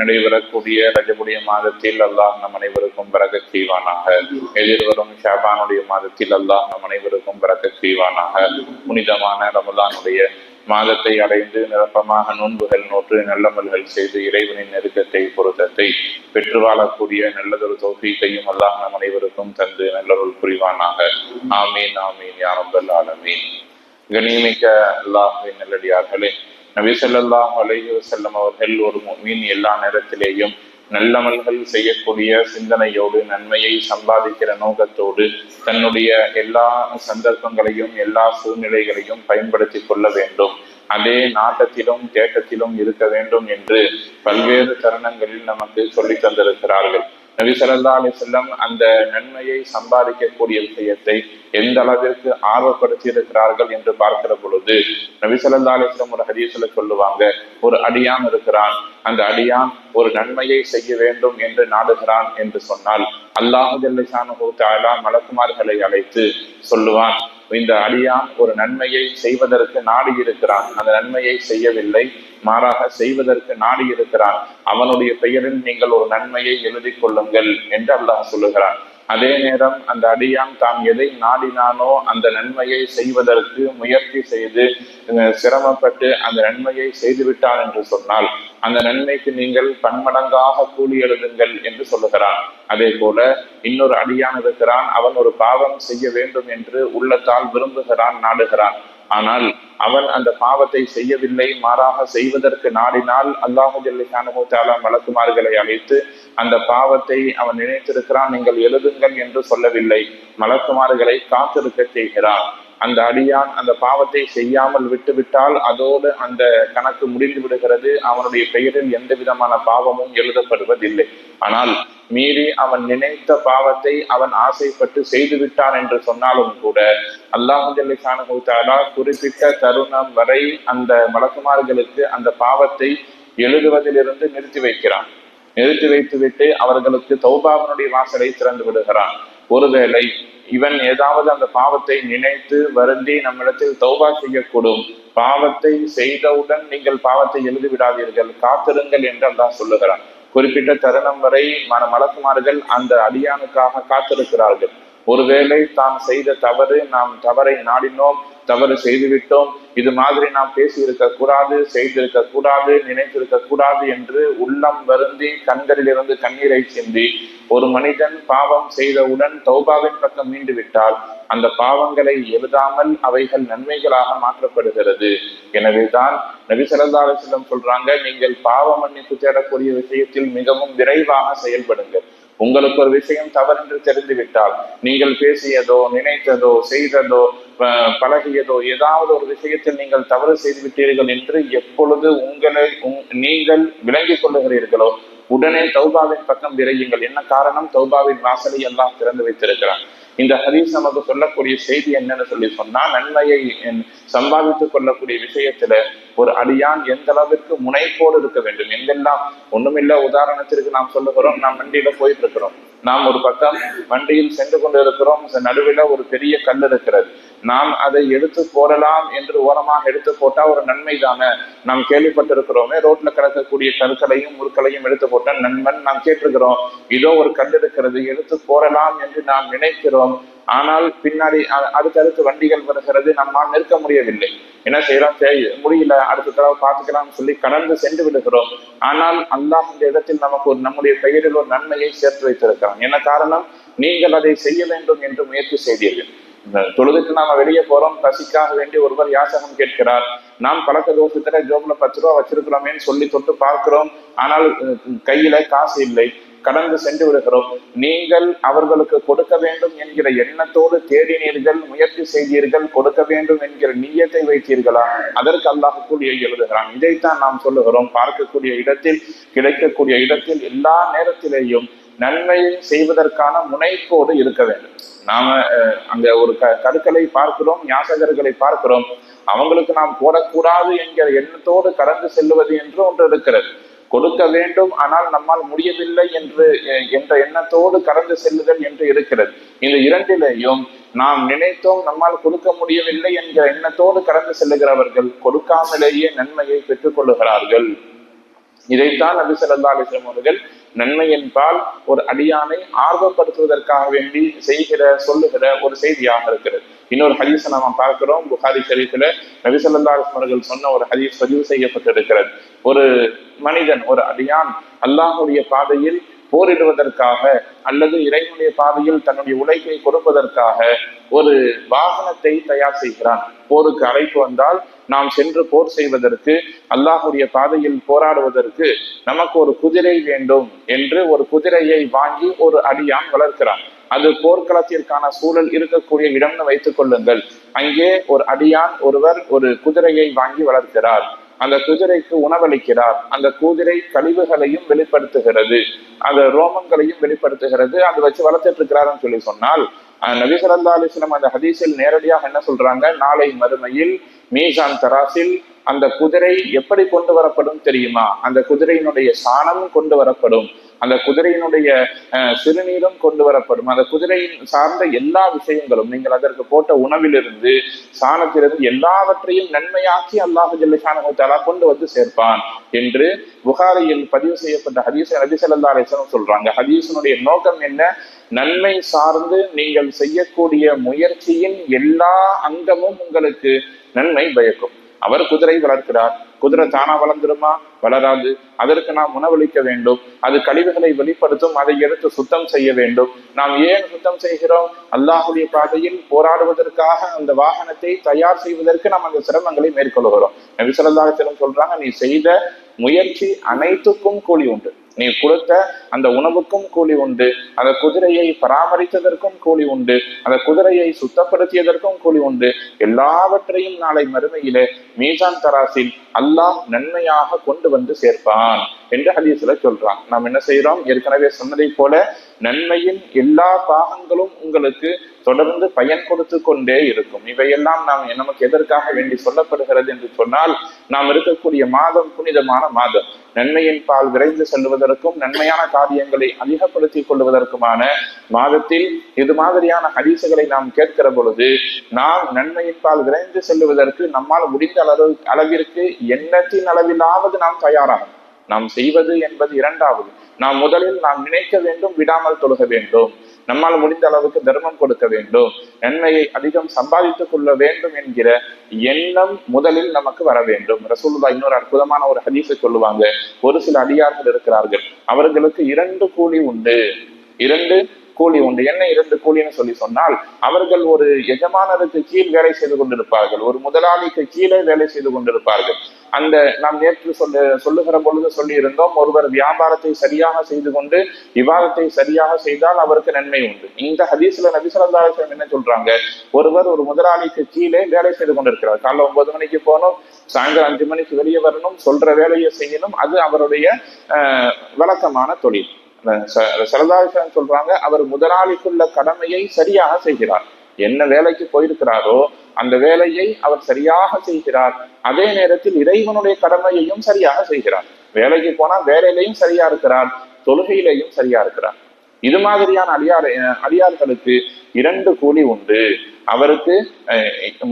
நடைபெறக்கூடிய ரஜபுடைய மாதத்தில் அல்லாஹ் நம் அனைவருக்கும் பிறக்க செய்வானாக. எதிர்வரும் ஷாபானுடைய மாதத்தில் அல்லாஹ் நம் அனைவருக்கும் பிறக்க செய்வானாக. புனிதமான ரமதானுடைய மாதத்தை அடைந்து நிரப்பமாக நோன்புகள் நோற்று நல்லமல்கள் செய்து இறைவனின் நெருக்கத்தை பொருத்தத்தை பெற்று வாழக்கூடிய நல்லதொரு தோஃபீக்கையும் அல்லாஹ் நம் அனைவருக்கும் தந்து நல்லொருள் புரிவானாக. ஆமீன் ஆமீன் யாரம்பல் ஆலமீன். கண்ணியமிக்க அல்லாஹின் நல்லடியார்களே நபி ஸல்லல்லாஹு அலைஹி செல்லம் அவர்கள் ஒரு மீன் எல்லா நேரத்திலேயும் நல்லமல்கள் செய்யக்கூடிய சிந்தனையோடு நன்மையை சம்பாதிக்கிற நோக்கத்தோடு தன்னுடைய எல்லா சந்தர்ப்பங்களையும் எல்லா சூழ்நிலைகளையும் பயன்படுத்தி கொள்ள வேண்டும். அதே நாட்டத்திலும் தேட்டத்திலும் இருக்க வேண்டும் என்று பல்வேறு தருணங்களில் நமக்கு சொல்லி தந்திருக்கிறார்கள். நபி ஸல்லல்லாஹு அலைஹி அந்த நன்மையை சம்பாதிக்கக்கூடிய விஷயத்தை எந்த அளவிற்கு ஆர்வப்படுத்தி இருக்கிறார்கள் என்று பார்க்கிற பொழுது நபி ஸல்லல்லாஹு ஒரு ஹதீஸ்ல சொல்லுவாங்க ஒரு அடியான் இருக்கிறான். அந்த அடியான் ஒரு நன்மையை செய்ய வேண்டும் என்று நாடுகிறான் என்று சொன்னால் அல்லாஹு ஜல்லிசானு மலக்குமார்களை அழைத்து சொல்லுவான் இந்த அடியான் ஒரு நன்மையை செய்வதற்கு நாடி இருக்கிறான். அந்த நன்மையை செய்யவில்லை. மாறாக செய்வதற்கு நாடி இருக்கிறான். அவனுடைய பெயரில் நீங்கள் ஒரு நன்மையை எழுதி கொள்ளுங்கள் என்று அல்லாஹ் சொல்லுகிறான். அதே நேரம் அந்த அடியான் தான் எதை நாடினானோ அந்த நன்மையை செய்வதற்கு முயற்சி செய்து சிரமப்பட்டு அந்த நன்மையை செய்துவிட்டான் என்று சொன்னால் அந்த நன்மைக்கு நீங்கள் பன்மடங்காக கூலி எழுதுங்கள் என்று சொல்லுகிறான். அதே போல இன்னொரு அடியான் இருக்கிறான். அவன் ஒரு பாவம் செய்ய வேண்டும் என்று உள்ளத்தால் விரும்புகிறான் நாடுகிறான். ஆனால் அவன் அந்த பாவத்தை செய்யவில்லை. மாறாக செய்வதற்கு நாடினால் அல்லாஹு ஜல்லிசானுத்தாலா மலக்குமார்களை அழைத்து அந்த பாவத்தை அவன் நினைத்திருக்கிறான். நீங்கள் எழுதுங்கள் என்று சொல்லவில்லை. மலக்குமார்களை காத்திருக்க செய்கிறான். அந்த அடியான் அந்த பாவத்தை செய்யாமல் விட்டுவிட்டால் அதோடு அந்த கணக்கு முடிந்து விடுகிறது. அவனுடைய பெயரில் எந்த விதமான பாவமும் எழுதப்படுவதில்லை. ஆனால் மீறி அவன் நினைத்த பாவத்தை அவன் ஆசைப்பட்டு செய்து விட்டான் என்று சொன்னாலும் கூட அல்லாஹு தாலா குறிப்பிட்ட தருணம் வரை அந்த மலக்குமார்களுக்கு அந்த பாவத்தை எழுதுவதிலிருந்து நிறுத்தி வைக்கிறான். நிறுத்தி வைத்துவிட்டு அவர்களுக்கு தௌபாவனுடைய வாசலை திறந்து விடுகிறான். ஒருவேளை இவன் ஏதாவது அந்த பாவத்தை நினைத்து வருந்தி நம்மிடத்தில் தௌபா செய்யக்கூடும். பாவத்தை செய்தவுடன் நீங்கள் பாவத்தை எழுதி விடாதீர்கள். காத்திருங்கள் என்று அல்லாஹ் சொல்லுகிறான். குறிப்பிட்ட தருணம் வரை மன மலக்குமார்கள் அந்த அடியானுக்காக காத்திருக்கிறார்கள். ஒருவேளை தாம் செய்த தவறு நாம் தவறை நாடினோம். தவறு செய்துவிட்டோம். இது மாதிரி நாம் பேசியிருக்க கூடாது செய்திருக்க கூடாது நினைத்திருக்க கூடாது என்று உள்ளம் வருந்தி கண்களில் இருந்து கண்ணீரை சிந்தி ஒரு மனிதன் பாவம் செய்தவுடன் தௌபாவின் பக்கம் மீண்டு விட்டால் அந்த பாவங்களை எழுதாமல் அவைகள் நன்மைகளாக மாற்றப்படுகிறது. எனவேதான் நபி செல்லம் சொல்றாங்க நீங்கள் பாவ மன்னிப்பு தேடக்கூடிய விஷயத்தில் மிகவும் விரைவாக செயல்படுங்கள். உங்களுக்கு ஒரு விஷயம் தவறென்று தெரிந்துவிட்டால் நீங்கள் பேசியதோ நினைத்ததோ செய்ததோ பழகியதோ ஏதாவது ஒரு விஷயத்தில் நீங்கள் தவறு செய்துவிட்டீர்கள் என்று எப்பொழுது உங்களை நீங்கள் விளங்கிக் கொள்ளுகிறீர்களோ உடனே தௌபாவின் பக்கம் விரையுங்கள். என்ன காரணம்? தௌபாவின் வாசலை எல்லாம் திறந்து வைத்திருக்கிறான். இந்த ஹதீஸ் நமக்கு சொல்லக்கூடிய செய்தி என்னன்னு சொல்லி சொன்னா நன்மையை சம்பாதித்துக் கொள்ளக்கூடிய விஷயத்துல ஒரு அடியான் எந்த அளவிற்கு முனைப்போடு இருக்க வேண்டும்? எங்கெல்லாம்? ஒண்ணுமில்ல உதாரணத்திற்கு நாம் சொல்லுகிறோம் நாம் வண்டியில போயிட்டு இருக்கிறோம். நாம் ஒரு பக்கம் வண்டியில் சென்று கொண்டு இருக்கிறோம் நடுவில் ஒரு பெரிய கல் இருக்கிறது. நாம் அதை எடுத்து போடலாம் என்று ஓரமாக எடுத்து போட்டால் ஒரு நன்மை தானே? நாம் கேள்விப்பட்டிருக்கிறோமே ரோட்ல கிடக்கக்கூடிய கற்களையும் முற்களையும் எடுத்து போட்டால் நண்பன் நாம் கேட்டிருக்கிறோம். இதோ ஒரு கல் இருக்கிறது எடுத்து போடலாம் என்று நாம் நினைக்கிறோம். ஆனால் பின்னாடி அடுத்தடுத்து வண்டிகள் வருகிறது. நம்மால் நிற்க முடியவில்லை. என்ன செய்யலாம்? முடியல. அடுத்த தடவை பார்த்துக்கலாம் சொல்லி கடந்து சென்று விடுகிறோம். ஆனால் அல்லாஹ் இந்த இடத்தில் நமக்கு ஒரு நம்முடைய பெயரில் ஒரு நன்மையை சேர்த்து வைத்திருக்கிறான். என்ன காரணம்? நீங்கள் அதை செய்ய வேண்டும் என்று முயற்சி செய்தீர்கள். தொழுதுக்கு நாம வெளியே போறோம். பசிக்காக வேண்டி ஒருவர் யாசகம் கேட்கிறார். நாம் பழக்க தோஷத்துல ஜோப்ல பத்து ரூபா வச்சிருக்கிறோமேன்னு சொல்லி தொட்டு பார்க்கிறோம். ஆனால் கையில காசு இல்லை. கடந்து சென்று விடுகிறோம். நீங்கள் அவர்களுக்கு கொடுக்க வேண்டும் என்கிற எண்ணத்தோடு தேடினீர்கள் முயற்சி செய்தீர்கள் கொடுக்க வேண்டும் என்கிற நீயத்தை வைத்தீர்களா? அதற்கு அல்லாஹ் கூடிய எழுதுகிறான். இதைத்தான் நாம் சொல்லுகிறோம். பார்க்கக்கூடிய இடத்தில் கிடைக்கக்கூடிய இடத்தில் எல்லா நேரத்திலேயும் நன்மையை செய்வதற்கான முனைப்போடு இருக்க வேண்டும். நாம அங்க ஒரு க கருக்களை பார்க்கிறோம் யாசகர்களை பார்க்கிறோம். அவங்களுக்கு நாம் போடக்கூடாது என்கிற எண்ணத்தோடு கடந்து செல்லுவது என்று ஒன்று இருக்கிறது. கொடுக்க வேண்டும் ஆனால் நம்மால் முடியவில்லை என்று என்ற எண்ணத்தோடு கடந்து செல்லுதல் என்று இருக்கிறது. இந்த இரண்டிலேயும் நாம் நினைத்தோம் நம்மால் கொடுக்க முடியவில்லை என்கிற எண்ணத்தோடு கடந்து செல்லுகிறவர்கள் கொடுக்காமலேயே நன்மையை பெற்றுக் கொள்ளுகிறார்கள். இதைத்தான் நபி ஸல்லல்லாஹு அலைஹி அவர்கள் நன்மையின் ஒரு அடியானை ஆர்வப்படுத்துவதற்காக வேண்டி செய்கிற சொல்லுகிற ஒரு செய்தியாக இருக்கிறது. இன்னொரு ஹதீஸை நாம பார்க்கிறோம். புகாரி ஷரீஃபில் நபி அவர்கள் சொன்ன ஒரு ஹதீஸ் பதிவு செய்யப்பட்டிருக்கிறது. ஒரு மனிதன் ஒரு அடியான் அல்லாஹுடைய பாதையில் போரிடுவதற்காக அல்லது இறைவனுடைய பாதையில் தன்னுடைய உழைப்பை கொடுப்பதற்காக ஒரு வாகனத்தை தயார் செய்கிறான். போருக்கு அழைப்பு வந்தால் நாம் சென்று போர் செய்வதற்கு அல்லாஹுடைய பாதையில் போராடுவதற்கு நமக்கு ஒரு குதிரை வேண்டும் என்று ஒரு குதிரையை வாங்கி ஒரு அடியான் வளர்க்கிறான். அது போர்க்களத்திற்கான சூழல் இருக்கக்கூடிய இடம்னு வைத்துக் கொள்ளுங்கள். அங்கே ஒரு அடியான் ஒருவர் ஒரு குதிரையை வாங்கி வளர்க்கிறார். அந்த குதிரைக்கு உணவளிக்கிறார். அந்த குதிரை கழிவுகளையும் வெளிப்படுத்துகிறது. அந்த ரோமங்களையும் வெளிப்படுத்துகிறது. அதை வச்சு வளர்த்துட்டு இருக்கிறாருன்னு சொல்லி சொன்னால் அஹ் நபி அந்த ஹதீஸில் நேரடியாக என்ன சொல்றாங்க? நாளை மறுமையில் மீசான் தராசில் அந்த குதிரை எப்படி கொண்டு வரப்படும் தெரியுமா? அந்த குதிரையினுடைய சாணம் கொண்டு வரப்படும். அந்த குதிரையினுடைய அஹ், சிறுநீரும் கொண்டு வரப்படும். அந்த குதிரையின் சார்ந்த எல்லா விஷயங்களும் நீங்கள் அதற்கு போட்ட உணவிலிருந்து சாணத்திலிருந்து எல்லாவற்றையும் நன்மையாக்கி அல்லாஹு ஜல்லிஷானு தாலா கொண்டு வந்து சேர்ப்பான் என்று புகாரியில் பதிவு செய்யப்பட்ட ஹதீஸ் நபி சொல்றாங்க. ஹதீசனுடைய நோக்கம் என்ன? நன்மை சார்ந்து நீங்கள் செய்யக்கூடிய முயற்சியின் எல்லா அங்கமும் உங்களுக்கு நன்மை பயக்கும். அவர் குதிரை வளர்க்கிறார். குதிரை தானா வளர்ந்துருமா வளராது. அதற்கு நாம் உணவளிக்க வேண்டும். அது கழிவுகளை வெளிப்படுத்தும். அதை எடுத்து சுத்தம் செய்ய வேண்டும். நாம் ஏன் சுத்தம் செய்கிறோம்? அல்லாஹுடைய பாதையில் போராடுவதற்காக அந்த வாகனத்தை தயார் செய்வதற்கு நாம் அந்த சிரமங்களை மேற்கொள்கிறோம். நபி சொல்றாங்க நீ செய்த முயற்சி அனைத்துக்கும் கூலி உண்டு. நீ கொடுத்த அந்த உணவுக்கும் கூலி உண்டு அந்த குதிரையை பராமரித்ததற்கும் கூலி உண்டு அந்த குதிரையை சுத்தப்படுத்தியதற்கும் கூலி உண்டு. எல்லாவற்றையும் நாளை மறுமையிலே மீசான் தராசில் அல்லாஹ் நன்மையாக கொண்டு வந்து சேர்ப்பான் என்று ஹதீஸ்ல சொல்றான். நாம் என்ன செய்யறோம் ஏற்கனவே சொன்னதை போல நன்மையின் எல்லா பாகங்களும் உங்களுக்கு தொடர்ந்து பயன் கொடுத்து கொண்டே இருக்கும். இவையெல்லாம் நாம் நமக்கு எதற்காக வேண்டி சொல்லப்படுகிறது என்று சொன்னால் நாம் இருக்கக்கூடிய மாதம் புனிதமான மாதம். நன்மையின் பால் விரைந்து செல்வதற்கும் நன்மையான காரியங்களை அதிகப்படுத்திக் கொள்வதற்குமான மாதத்தில் இது மாதிரியான ஹதீசுகளை நாம் கேட்கிற பொழுது நாம் நன்மையின் பால் விரைந்து செல்வதற்கு நம்மால் முடிந்த அளவு அளவிற்கு எண்ணத்தின் அளவிலாவது நாம் தயாராகும் நாம் செய்வது என்பது இரண்டாவது. நாம் முதலில் நாம் நினைக்க வேண்டும் விடாமல் தொழுக வேண்டும். நம்மால் முடிந்த அளவுக்கு தர்மம் கொடுக்க வேண்டும். நன்மையை அதிகம் சம்பாதித்துக் கொள்ள வேண்டும் என்கிற எண்ணம் முதலில் நமக்கு வர வேண்டும். ரசூலுல்லா இன்னொரு அற்புதமான ஒரு ஹதீஸை சொல்லுவாங்க. ஒரு சில அடியார்கள் இருக்கிறார்கள். அவர்களுக்கு இரண்டு கூலி உண்டு. இரண்டு கூலி உண்டு. என்ன இரண்டு கூலின்னு சொல்லி சொன்னால் அவர்கள் ஒரு எஜமானருக்கு கீழ் வேலை செய்து கொண்டிருப்பார்கள். ஒரு முதலாளிக்கு கீழே வேலை செய்து கொண்டிருப்பார்கள். அந்த நாம் நேற்று சொல்ல சொல்லுகிற பொழுது சொல்லி இருந்தோம் ஒருவர் வியாபாரத்தை சரியாக செய்து கொண்டு விவாதத்தை சரியாக செய்தால் அவருக்கு நன்மை உண்டு. இந்த ஹதீஸ்ல நபி என்ன சொல்றாங்க? ஒருவர் ஒரு முதலாளிக்கு கீழே வேலை செய்து கொண்டிருக்கிறார். காலைல ஒன்பது மணிக்கு போகணும் சாயந்தரம் அஞ்சு மணிக்கு வெளியே வரணும் சொல்ற வேலையை செய்யணும். அது அவருடைய வழக்கமான தொழில். சரதாசன் சொல்றாங்க அவர் முதலாளிக்குள்ள கடமையை சரியாக செய்கிறார். என்ன வேலைக்கு போயிருக்கிறாரோ அந்த வேலையை அவர் சரியாக செய்கிறார். அதே நேரத்தில் இறைவனுடைய கடமையையும் சரியாக செய்கிறார். வேலைக்கு போனால் வேலையிலையும் சரியா இருக்கிறார் தொழுகையிலையும் சரியா இருக்கிறார். இது மாதிரியான அடியார் அடியார்களுக்கு இரண்டு கூலி உண்டு. அவருக்கு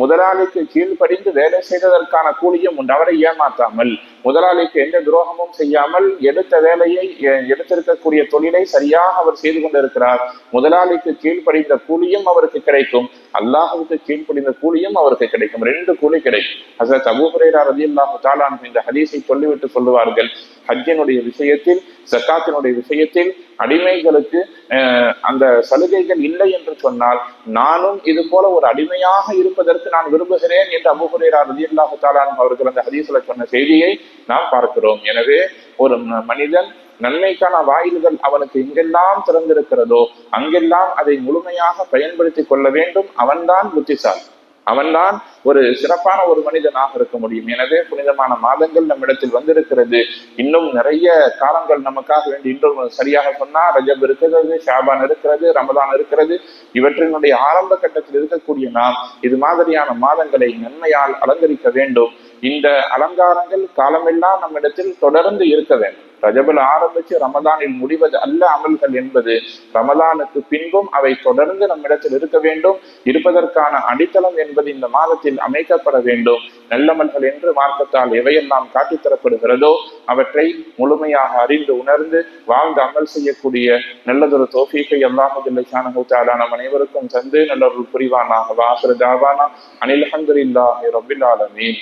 முதலாளிக்கு கீழ்ப்படிந்து வேலை செய்ததற்கான கூலியும் உண்டு. அவரை ஏமாற்றாமல் முதலாளிக்கு எந்த துரோகமும் செய்யாமல் எடுத்த வேலையை எடுத்திருக்கக்கூடிய தொழிலை சரியாக அவர் செய்து கொண்டிருக்கிறார். முதலாளிக்கு கீழ்ப்படிந்த கூலியும் அவருக்கு கிடைக்கும். அல்லாஹுக்கு கீழ்ப்படிந்த கூலியும் அவருக்கு கிடைக்கும். ரெண்டு கூலி கிடைக்கும். ஹசரத் அபூ ரதி அல்லாஹு தாலான் இந்த ஹதீஸை சொல்லிவிட்டு சொல்லுவார்கள். ஹஜ்ஜினுடைய விஷயத்தில் சக்காத்தினுடைய விஷயத்தில் அடிமைகளுக்கு அஹ், அந்த சலுகைகள் இல்லை என்று சொன்னால் நானும் இது போல ஒரு அடிமையாக இருப்பதற்கு நான் விரும்புகிறேன் என்று அபூ ஹுரைரா ரலியல்லாஹு அவர்கள் அந்த ஹதீஸ்ல சொன்ன செய்தியை நாம் பார்க்கிறோம். எனவே ஒரு மனிதன் நன்மைக்கான வாயில்கள் அவனுக்கு எங்கெல்லாம் திறந்திருக்கிறதோ அங்கெல்லாம் அதை முழுமையாக பயன்படுத்திக் கொள்ள வேண்டும். அவன்தான் புத்திசாலி. அவன்தான் ஒரு சிறப்பான ஒரு மனிதனாக இருக்க முடியும். எனவே புனிதமான மாதங்கள் நம்மிடத்தில் வந்திருக்கிறது. இன்னும் நிறைய காலங்கள் நமக்காக வேண்டி இன்றும் சரியாக சொன்னா ரஜப் இருக்கிறது ஷாபான் இருக்கிறது ரமதான் இருக்கிறது. இவற்றினுடைய ஆரம்ப கட்டத்தில் இருக்கக்கூடிய நாம் இது மாதிரியான மாதங்களை நன்மையால் அலங்கரிக்க வேண்டும். இந்த அலங்காரங்கள் காலமெல்லாம் நம்மிடத்தில் தொடர்ந்து இருக்க வேண்டும். ரஜபில் ஆரம்பிச்சு ரமதானில் முடிவது அல்ல அமல்கள் என்பது ரமதானுக்கு பின்பும் அவை தொடர்ந்து நம்மிடத்தில் இருக்க வேண்டும். இருப்பதற்கான அடித்தளம் என்பது இந்த மாதத்தில் அமைக்கப்பட வேண்டும். நல்லமல்கள் என்று மார்க்கத்தால் எவையெல்லாம் காட்டித் தரப்படுகிறதோ அவற்றை முழுமையாக அறிந்து உணர்ந்து வாழ்ந்து அமல் செய்யக்கூடிய நல்லதொரு தோஃபீக்கை அல்லாஹுல்லை ஷானஹூத்தாலா நம் அனைவருக்கும் தந்து நல்லொரு புரிவானாக வாசர தாவானா அனில் அஹமதுல்லாஹி ரபில் ஆலமீன்.